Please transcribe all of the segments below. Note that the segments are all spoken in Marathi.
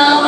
Oh.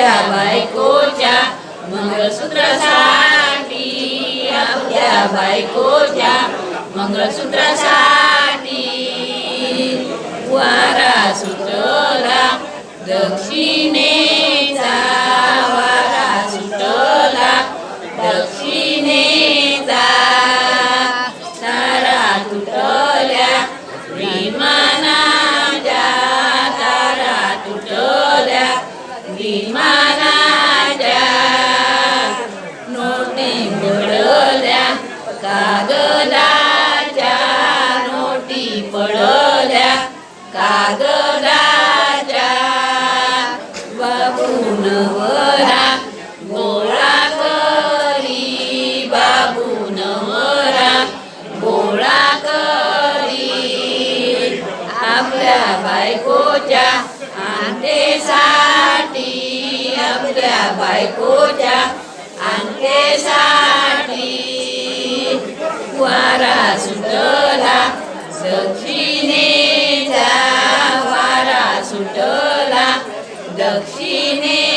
आपल्या बायकोच्या मंगळसूत्रासाठी आपल्या बायकोच्या मंगळसूत्र मंगळसूत्रासाठी. वारा सुचला दक्षिणेचा. नोटी पडल्या कागदाच्या नोटी पडल्या. कागदाच्या बाबून वरा गोळा करी बाबून वरा आपल्या बायकोच्या आतेसाठी आपल्या बायकोच्या अंकेसाठी वारा सुटला दक्षिणेचा वारा सुटला दक्षिणे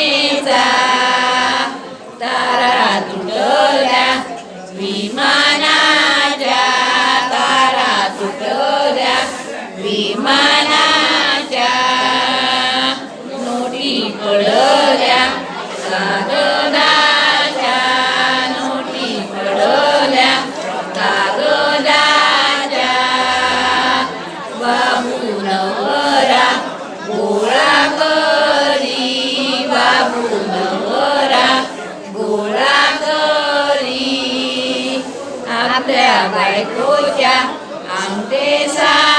vaicuya, ante sa